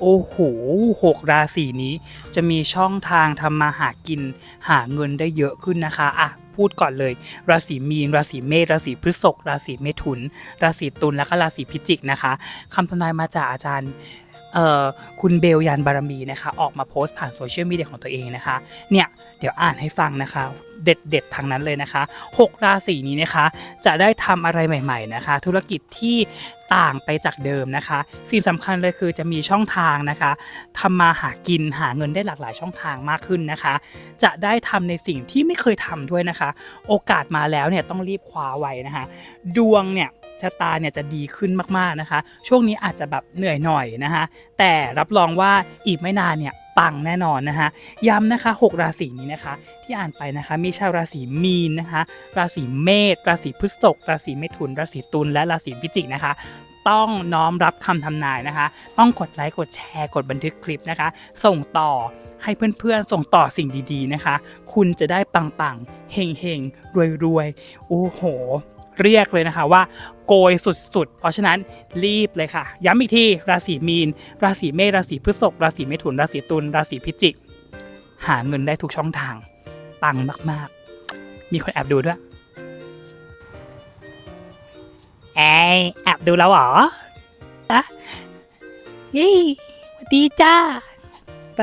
โอ้โหหกราศีนี้จะมีช่องทางทำมาหากินหาเงินได้เยอะขึ้นนะคะอะ พูดก่อนเลย ราศีมีน ราศีเมษราศีพฤษภราศีเมถุน ราศีตุลและก็ราศีพิจิกนะคะคำทำนายมาจากอาจารย์คุณเบลยานบารมีนะคะ ออกมาโพสต์ผ่านโซเชียลมีเดียของตัวเองนะคะ เนี่ยเดี๋ยวอ่านให้ฟังนะคะ เด็ดๆทางนั้นเลยนะคะหกราศีนี้นะคะ จะได้ทำอะไรใหม่ ๆนะคะ ธุรกิจที่ต่างไปจากเดิมนะคะ สิ่งสำคัญเลยคือจะมีช่องทางนะคะทำมาหากินหาเงินได้หลากหลายช่องทางมากขึ้นนะคะ จะได้ทำในสิ่งที่ไม่เคยทำด้วยนะคะโอกาสมาแล้วเนี่ยต้องรีบคว้าไว้นะคะ ดวงเนี่ยชะตาเนี่ยจะดีขึ้นมากๆนะคะ ช่วงนี้อาจจะแบบเหนื่อยหน่อยนะคะ แต่รับรองว่าอีกไม่นานเนี่ยปังแน่นอนนะคะ ย้ำนะคะ6ราศีนี้นะคะ ที่อ่านไปนะคะ มีชาวราศีมีนนะคะ ราศีเมษราศีพฤษภราศีเมถุน ราศีตุลและราศีพิจิกนะคะ ต้องน้อมรับคำทำนายนะคะ ต้องกดไลค์กดแชร์กดบันทึกคลิปนะคะ ส่งต่อให้เพื่อนๆ ส่งต่อสิ่งดีๆนะคะ คุณจะได้ปังๆเฮงๆ รวยๆ โอ้โห เรียกเลยนะคะว่าโกยสุดๆ เพราะฉะนั้นรีบเลยค่ะ ย้ำอีกที ราศีมีน ราศีเมษราศีพฤษภราศีเมถุน ราศีตุลราศีพิจิก หาเงินได้ทุกช่องทาง ปังมากๆ มีคนแอบดูด้วย แอยแอบดูแล้วเหรออะยี่สวัสดีจ้า ไป